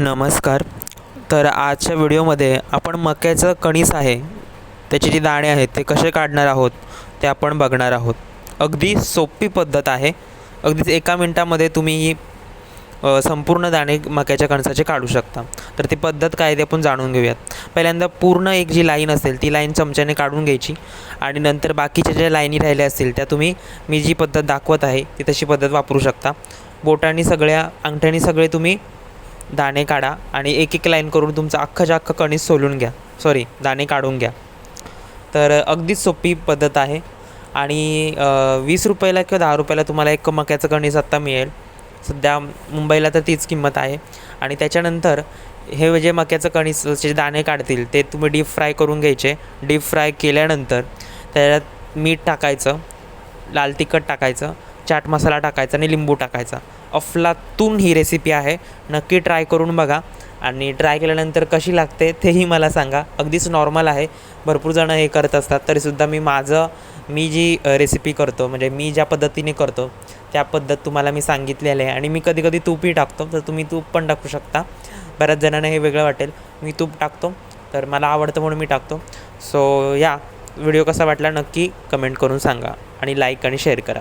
नमस्कार. तर आजच्या व्हिडिओमध्ये आपण मक्याचं कणीस आहे त्याचे जे दाणे आहेत ते कसे काढणार आहोत ते आपण बघणार आहोत. अगदी सोपी पद्धत आहे. अगदीच एका मिनटामध्ये तुम्ही संपूर्ण दाणे मक्याच्या कणसाचे काढू शकता. तर ती पद्धत काय ते आपण जाणून घेऊयात. पहिल्यांदा पूर्ण एक जी लाईन असेल ती लाईन चमच्याने काढून घ्यायची आणि नंतर बाकीच्या ज्या लाईनी राहिल्या असतील त्या तुम्ही मी जी पद्धत दाखवत आहे ती तशी पद्धत वापरू शकता. बोटांनी सगळ्या अंगठ्यांनी सगळे तुम्ही दाणे काढा आणि एक एक लाईन करून तुमचं अख्खंच्या अख्खं कणीस सोलून घ्या. सॉरी दाणे काढून घ्या. तर अगदीच सोपी पद्धत आहे. आणि वीस रुपयाला किंवा दहा रुपयाला तुम्हाला एक मक्याचं कणीस आत्ता मिळेल. सध्या मुंबईला तर तीच किंमत आहे. आणि त्याच्यानंतर हे जे मक्याचं कणीस जे दाणे काढतील ते तुम्ही डीप फ्राय करून घ्यायचे. डीप फ्राय केल्यानंतर त्याच्यात मीठ टाकायचं लाल तिखट टाकायचं. चाट मसाला टाकायचा आणि लिंबू टाकायचा. अफलातून ही रेसिपी आहे. नक्की ट्राय करून बघा. आणि ट्राय केल्यानंतर कशी लागते तेही मला सांगा. अगदीच नॉर्मल आहे. भरपूर जणं हे करत असतात. तरीसुद्धा मी माझं मी जी रेसिपी करतो म्हणजे मी ज्या पद्धतीने करतो त्या पद्धत तुम्हाला मी सांगितलेलं आहे. आणि मी कधी कधी तूपही टाकतो. तर तुम्ही तूप पण टाकू शकता. बऱ्याच जणांना हे वेगळं वाटेल. मी तूप टाकतो. तर मला आवडतं म्हणून मी टाकतो. सो या. व्हिडिओ कसा वाटला नक्की कमेंट करून सांगा. आणि लाईक आणि शेअर करा.